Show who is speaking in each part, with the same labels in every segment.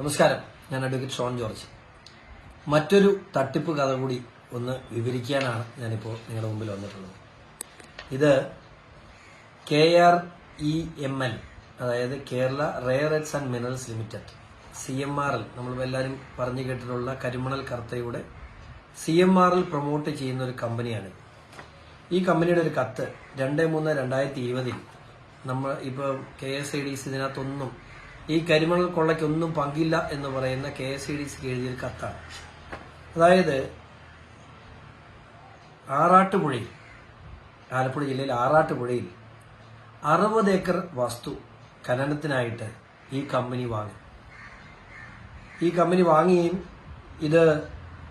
Speaker 1: നമസ്കാരം. ഞാൻ അഡ്വക്കേറ്റ് ഷോൺ ജോർജ്. മറ്റൊരു തട്ടിപ്പ് കഥ കൂടി ഒന്ന് വിവരിക്കാനാണ് ഞാനിപ്പോൾ നിങ്ങളുടെ മുമ്പിൽ വന്നിട്ടുള്ളത്. ഇത് K R E M L അതായത് Kerala rare earths and minerals limited C M R L നമ്മൾ എല്ലാവരും പറഞ്ഞു കേട്ടിട്ടുള്ള കരിമണൽ കർത്തയുടെ C M R L promote ചെയ്യുന്ന ഒരു കമ്പനിയാണ്. ഈ കമ്പനിയുടെ ഒരു കത്ത് രണ്ട് മൂന്ന് രണ്ടായിരത്തി ഇരുപതിൽ നമ്മൾ ഇപ്പോൾ K S I D C ഇതിനകത്തൊന്നും ഈ കരിമണൽ കൊള്ളയ്ക്കൊന്നും പങ്കില്ല എന്ന് പറയുന്ന കെ എസ് ഇ ഡി സിക്ക് എഴുതിയ കത്താണ്. അതായത് ആറാട്ടുപുഴയിൽ ആലപ്പുഴ ജില്ലയിൽ ആറാട്ടുപുഴയിൽ അറുപത് ഏക്കർ വസ്തു ഖനനത്തിനായിട്ട് ഈ കമ്പനി വാങ്ങി. ഈ കമ്പനി വാങ്ങുകയും ഇത്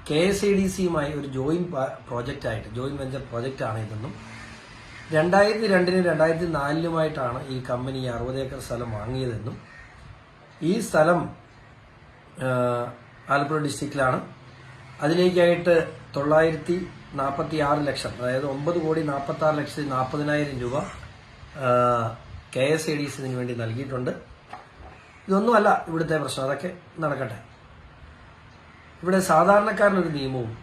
Speaker 1: കെ എസ് ഇ ഡി സിയുമായി ഒരു ജോയിന്റ് പ്രോജക്റ്റായിട്ട് ജോയിന്റ് വെഞ്ചർ പ്രോജക്റ്റാണ് ഇതെന്നും രണ്ടായിരത്തി രണ്ടിനും രണ്ടായിരത്തി നാലിലുമായിട്ടാണ് ഈ കമ്പനി അറുപത് ഏക്കർ സ്ഥലം വാങ്ങിയതെന്നും ഈ സ്ഥലം ആലപ്പുഴ ഡിസ്ട്രിക്റ്റിലാണ്. അതിലേക്കായിട്ട് തൊള്ളായിരത്തി നാൽപ്പത്തി ആറ് ലക്ഷം അതായത് ഒമ്പത് കോടി നാൽപ്പത്തി ആറ് ലക്ഷത്തി നാൽപ്പതിനായിരം രൂപ കെ എസ് ഐ ഡി സിന് വേണ്ടി നൽകിയിട്ടുണ്ട്. ഇതൊന്നുമല്ല ഇവിടുത്തെ പ്രശ്നം അതൊക്കെ നടക്കട്ടെ. ഇവിടെ സാധാരണക്കാരനൊരു നിയമവും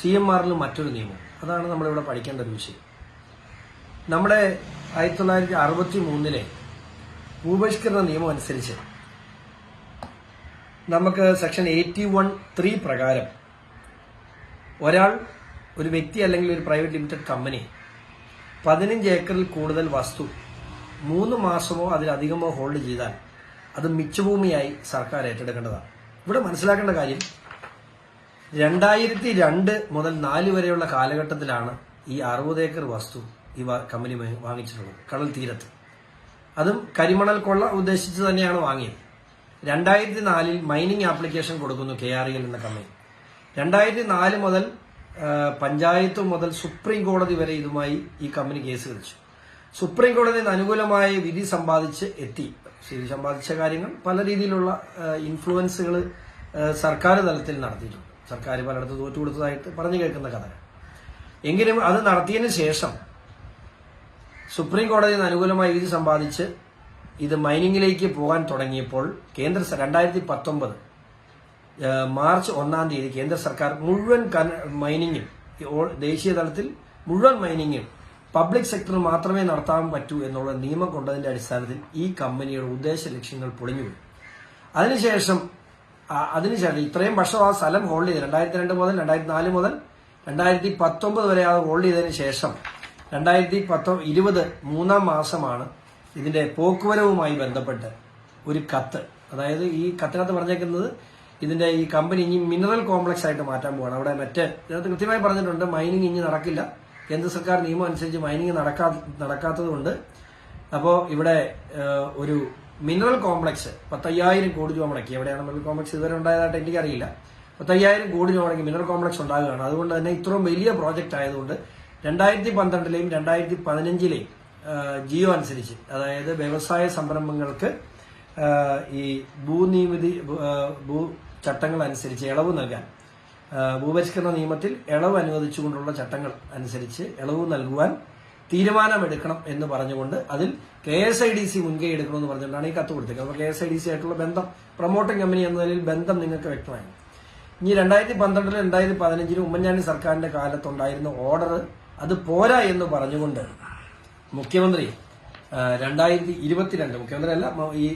Speaker 1: സി എം ആറിലും മറ്റൊരു നിയമവും. അതാണ് നമ്മളിവിടെ പഠിക്കേണ്ട ഒരു വിഷയം. നമ്മുടെ ആയിരത്തി തൊള്ളായിരത്തി അറുപത്തി മൂന്നിലെ ഭൂപരിഷ്കരണ നിയമം അനുസരിച്ച് നമുക്ക് സെക്ഷൻ എയ്റ്റി വൺ ത്രീ പ്രകാരം ഒരാൾ ഒരു വ്യക്തി അല്ലെങ്കിൽ ഒരു പ്രൈവറ്റ് ലിമിറ്റഡ് കമ്പനി പതിനഞ്ച് ഏക്കറിൽ കൂടുതൽ വസ്തു മൂന്ന് മാസമോ അതിലധികമോ ഹോൾഡ് ചെയ്താൽ അത് മിച്ചഭൂമിയായി സർക്കാർ ഏറ്റെടുക്കേണ്ടതാണ്. ഇവിടെ മനസ്സിലാക്കേണ്ട കാര്യം രണ്ടായിരത്തി രണ്ട് മുതൽ നാല് വരെയുള്ള കാലഘട്ടത്തിലാണ് ഈ അറുപത് ഏക്കർ വസ്തു ഈ കമ്പനി വാങ്ങിച്ചിട്ടുള്ളത്. കടൽ തീരത്ത്. അതും കരിമണൽ കൊള്ള ഉദ്ദേശിച്ച് തന്നെയാണ് വാങ്ങിയത്. രണ്ടായിരത്തി നാലിൽ മൈനിങ് ആപ്ലിക്കേഷൻ കൊടുക്കുന്നു കെ ആർ എൽ എന്ന കമ്പനി രണ്ടായിരത്തി നാല് മുതൽ പഞ്ചായത്ത് മുതൽ സുപ്രീം കോടതി വരെ ഇതുമായി ഈ കമ്പനി കേസ് കളിച്ചു. സുപ്രീം കോടതിയിൽ അനുകൂലമായ വിധി സമ്പാദിച്ച് എത്തി. വിധി സമ്പാദിച്ച കാര്യങ്ങൾ പല രീതിയിലുള്ള ഇൻഫ്ലുവൻസുകൾ സർക്കാർ തലത്തിൽ നടത്തിയിട്ടുണ്ട്. സർക്കാർ പലയിടത്ത് തോറ്റു കൊടുത്തതായിട്ട് പറഞ്ഞു കേൾക്കുന്ന കഥ. എങ്കിലും അത് നടത്തിയതിനു ശേഷം സുപ്രീം കോടതിയിൽ അനുകൂലമായ വിധി സമ്പാദിച്ച് ഇത് മൈനിങ്ങിലേക്ക് പോകാൻ തുടങ്ങിയപ്പോൾ കേന്ദ്ര രണ്ടായിരത്തി പത്തൊമ്പത് മാർച്ച് ഒന്നാം തീയതി കേന്ദ്ര സർക്കാർ മുഴുവൻ മൈനിങ്ങും ദേശീയ തലത്തിൽ മുഴുവൻ മൈനിങ്ങും പബ്ലിക് സെക്ടറിൽ മാത്രമേ നടത്താൻ പറ്റൂ എന്നുള്ള നിയമം കൊണ്ടതിന്റെ അടിസ്ഥാനത്തിൽ ഈ കമ്പനിയുടെ ഉദ്ദേശ ലക്ഷ്യങ്ങൾ പൊളിഞ്ഞുപോയി അതിനുശേഷം അതിനുശേഷം ഇത്രയും വർഷം ആ സ്ഥലം ഹോൾഡ് ചെയ്ത് രണ്ടായിരത്തി രണ്ട് മുതൽ രണ്ടായിരത്തി നാല് മുതൽ രണ്ടായിരത്തി പത്തൊമ്പത് വരെ അത് ഹോൾഡ് ചെയ്തതിനു ശേഷം രണ്ടായിരത്തി പത്തൊ ഇരുപത് മൂന്നാം മാസമാണ് ഇതിന്റെ പോക്കുവരവുമായി ബന്ധപ്പെട്ട് ഒരു കത്ത്. അതായത് ഈ കത്തിനകത്ത് പറഞ്ഞേക്കുന്നത് ഇതിന്റെ ഈ കമ്പനി ഇനി മിനറൽ കോംപ്ലക്സ് ആയിട്ട് മാറ്റാൻ പോവാണ്. അവിടെ മറ്റ് ഇതിനകത്ത് കൃത്യമായി പറഞ്ഞിട്ടുണ്ട് മൈനിങ് ഇനി നടക്കില്ല. കേന്ദ്ര സർക്കാർ നിയമം അനുസരിച്ച് മൈനിങ് നടക്കാ നടക്കാത്തതുകൊണ്ട് അപ്പോൾ ഇവിടെ ഒരു മിനറൽ കോംപ്ലക്സ് പത്തയ്യായിരം കോടി രൂപ മുടക്കി. എവിടെയാണ് മിനറൽ കോംപ്ലക്സ് ഇതുവരെ ഉണ്ടായതായിട്ട് എനിക്കറിയില്ല. പത്തയ്യായിരം കോടി രൂപ മുടക്കി മിനറൽ കോംപ്ലക്സ് ഉണ്ടാകുകയാണ്. അതുകൊണ്ട് തന്നെ ഇത്രയും വലിയ പ്രോജക്റ്റ് ആയതുകൊണ്ട് രണ്ടായിരത്തി പന്ത്രണ്ടിലെയും രണ്ടായിരത്തി പതിനഞ്ചിലെയും ജിയോ അനുസരിച്ച് അതായത് വ്യവസായ സംരംഭങ്ങൾക്ക് ഈ ഭൂനിയമിതി ഭൂ ചട്ടങ്ങൾ അനുസരിച്ച് ഇളവ് നൽകാൻ. ഭൂപരിഷ്കരണ നിയമത്തിൽ ഇളവ് അനുവദിച്ചുകൊണ്ടുള്ള ചട്ടങ്ങൾ അനുസരിച്ച് ഇളവ് നൽകുവാൻ തീരുമാനമെടുക്കണം എന്ന് പറഞ്ഞുകൊണ്ട് അതിൽ K S I D C മുൻകൈ എടുക്കണമെന്ന് പറഞ്ഞുകൊണ്ടാണ് ഈ കത്ത് കൊടുത്തേക്കുന്നത് അപ്പോൾ K S I D C ആയിട്ടുള്ള ബന്ധം പ്രൊമോട്ടിംഗ് കമ്പനി എന്ന നിലയിൽ ബന്ധം നിങ്ങൾക്ക് വ്യക്തമായി. ഇനി രണ്ടായിരത്തി പന്ത്രണ്ടിലും രണ്ടായിരത്തി പതിനഞ്ചിലും ഉമ്മൻചാണ്ടി സർക്കാരിന്റെ കാലത്തുണ്ടായിരുന്ന ഓർഡർ അത് പോരാ എന്ന് പറഞ്ഞുകൊണ്ട് മുഖ്യമന്ത്രി രണ്ടായിരത്തി ഇരുപത്തിരണ്ട് മുഖ്യമന്ത്രി അല്ല ഈ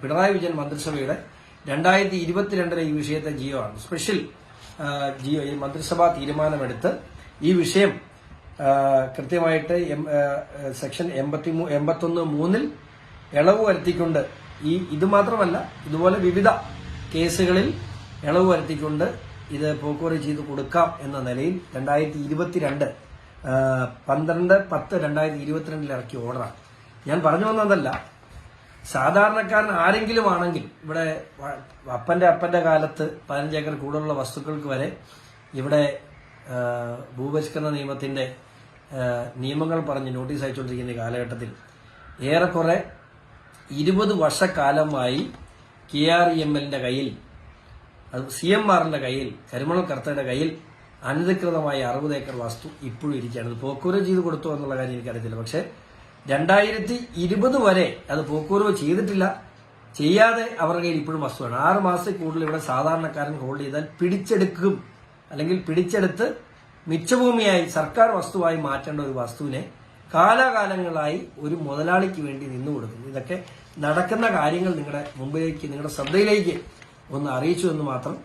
Speaker 1: പിണറായി വിജയൻ മന്ത്രിസഭയുടെ രണ്ടായിരത്തി ഇരുപത്തിരണ്ടിലെ ഈ വിഷയത്തെ ജിയോ ആണ്. സ്പെഷ്യൽ ജിയോ ഈ മന്ത്രിസഭാ തീരുമാനമെടുത്ത് ഈ വിഷയം കൃത്യമായിട്ട് സെക്ഷൻ എൺപത്തി എൺപത്തൊന്ന് മൂന്നിൽ ഇളവ് വരുത്തിക്കൊണ്ട് ഈ ഇത് മാത്രമല്ല ഇതുപോലെ വിവിധ കേസുകളിൽ ഇളവ് വരുത്തിക്കൊണ്ട് ഇത് പോക്കുവരവ് ചെയ്ത് കൊടുക്കാം എന്ന നിലയിൽ രണ്ടായിരത്തി ഇരുപത്തിരണ്ട് പന്ത്രണ്ട് പത്ത് രണ്ടായിരത്തി ഇരുപത്തിരണ്ടിൽ ഇറക്കിയ ഓർഡറാണ് ഞാൻ പറഞ്ഞു വന്നതല്ല. സാധാരണക്കാരൻ ആരെങ്കിലും ആണെങ്കിൽ ഇവിടെ അപ്പന്റെ അപ്പന്റെ കാലത്ത് പതിനഞ്ച് ഏക്കർ കൂടുതലുള്ള വസ്തുക്കൾക്ക് വരെ ഇവിടെ ഭൂപരിഷ്കരണ നിയമത്തിന്റെ നിയമങ്ങൾ പറഞ്ഞ് നോട്ടീസ് അയച്ചുകൊണ്ടിരിക്കുന്ന കാലഘട്ടത്തിൽ ഏറെക്കുറെ ഇരുപത് വർഷക്കാലമായി കെ ആർ ഇ എം എല്ലിന്റെ കയ്യിൽ സി എം ആറിന്റെ കയ്യിൽ കരിമണൽ കർത്തയുടെ കയ്യിൽ അനധികൃതമായ അറുപത് ഏക്കർ വസ്തു ഇപ്പോഴും ഇരിക്കുകയാണ്. അത് പോക്കുവരവ് ചെയ്ത് കൊടുത്തു എന്നുള്ള കാര്യം എനിക്കറിയത്തില്ല. പക്ഷേ രണ്ടായിരത്തി ഇരുപത് വരെ അത് പോക്കുവരവ് ചെയ്തിട്ടില്ല. ചെയ്യാതെ അവരുടെ കയ്യിൽ ഇപ്പോഴും വസ്തുവാണ്. ആറ് മാസത്തിൽ കൂടുതൽ ഇവിടെ സാധാരണക്കാരൻ ഹോൾഡ് ചെയ്താൽ പിടിച്ചെടുക്കും. അല്ലെങ്കിൽ പിടിച്ചെടുത്ത് മിച്ചഭൂമിയായി സർക്കാർ വസ്തുവായി മാറ്റേണ്ട ഒരു വസ്തുവിനെ കാലാകാലങ്ങളായി ഒരു മുതലാളിക്ക് വേണ്ടി നിന്നു കൊടുക്കുന്നു. ഇതൊക്കെ നടക്കുന്ന കാര്യങ്ങൾ നിങ്ങളുടെ മുമ്പിലേക്ക് നിങ്ങളുടെ ശ്രദ്ധയിലേക്ക് ഒന്ന് അറിയിച്ചു എന്ന് മാത്രം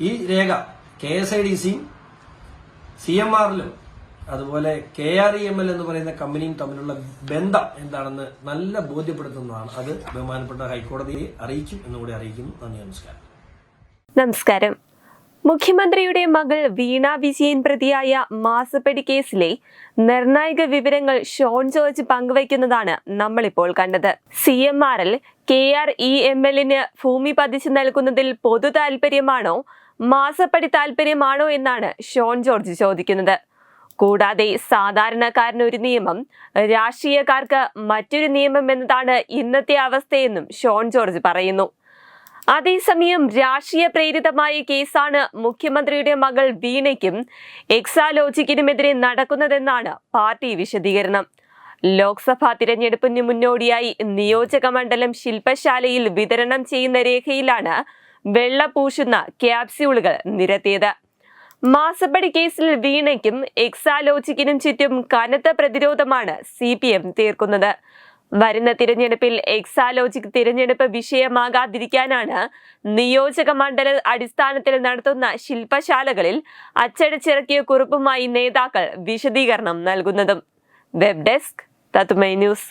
Speaker 1: ഈ രേഖ കെ എസ് ഐ ഡി സിയും സി എം ആറിലും അതുപോലെ K R E M L എന്ന് പറയുന്ന കമ്പനിയും തമ്മിലുള്ള ബന്ധം എന്താണെന്ന് നല്ല ബോധ്യപ്പെടുത്തുന്നതാണ്. അത് ബഹുമാനപ്പെട്ട ഹൈക്കോടതിയെ അറിയിക്കും എന്നുകൂടി അറിയിക്കുന്നു. നന്ദി നമസ്കാരം.
Speaker 2: നമസ്കാരം. മുഖ്യമന്ത്രിയുടെ മകൾ വീണ വിജയൻ പ്രതിയായ മാസപ്പടി കേസിലെ നിർണായക വിവരങ്ങൾ ഷോൺ ജോർജ് പങ്കുവയ്ക്കുന്നതാണ് നമ്മളിപ്പോൾ കണ്ടത്. C M R L K R E M എല്ലിന് ഭൂമി പതിച്ചു നൽകുന്നതിൽ പൊതു താൽപര്യമാണോ മാസപ്പടി താല്പര്യമാണോ എന്നാണ് ഷോൺ ജോർജ് ചോദിക്കുന്നത്. കൂടാതെ സാധാരണക്കാരന് ഒരു നിയമം രാഷ്ട്രീയക്കാർക്ക് മറ്റൊരു നിയമം എന്നതാണ് ഇന്നത്തെ അവസ്ഥയെന്നും ഷോൺ ജോർജ് പറയുന്നു. അതേസമയം രാഷ്ട്രീയ പ്രേരിതമായ കേസാണ് മുഖ്യമന്ത്രിയുടെ മകൾ വീണയ്ക്കും എക്സാലോജിക്കിനുമെതിരെ നടക്കുന്നതെന്നാണ് പാർട്ടി വിശദീകരണം. ലോക്സഭാ തിരഞ്ഞെടുപ്പിന് മുന്നോടിയായി നിയോജക മണ്ഡലം ശില്പശാലയിൽ വിതരണം ചെയ്യുന്ന രേഖയിലാണ് വെള്ള പൂശുന്ന ക്യാപ്സ്യൂളുകൾ നിരത്തിയത്. മാസപ്പടി കേസിൽ വീണയ്ക്കും എക്സാലോജിക്കിനും ചുറ്റും കനത്ത പ്രതിരോധമാണ് സി പി എം തീർക്കുന്നത്. വരുന്ന തിരഞ്ഞെടുപ്പിൽ എക്സാലോജിക് തിരഞ്ഞെടുപ്പ് വിഷയമാകാതിരിക്കാനാണ് നിയോജക മണ്ഡല അടിസ്ഥാനത്തിൽ നടത്തുന്ന ശില്പശാലകളിൽ അച്ചടിച്ചിറക്കിയ കുറിപ്പുമായി നേതാക്കൾ വിശദീകരണം നൽകുന്നതും. വെബ് ഡെസ്ക് തത്തുമൈ ന്യൂസ്.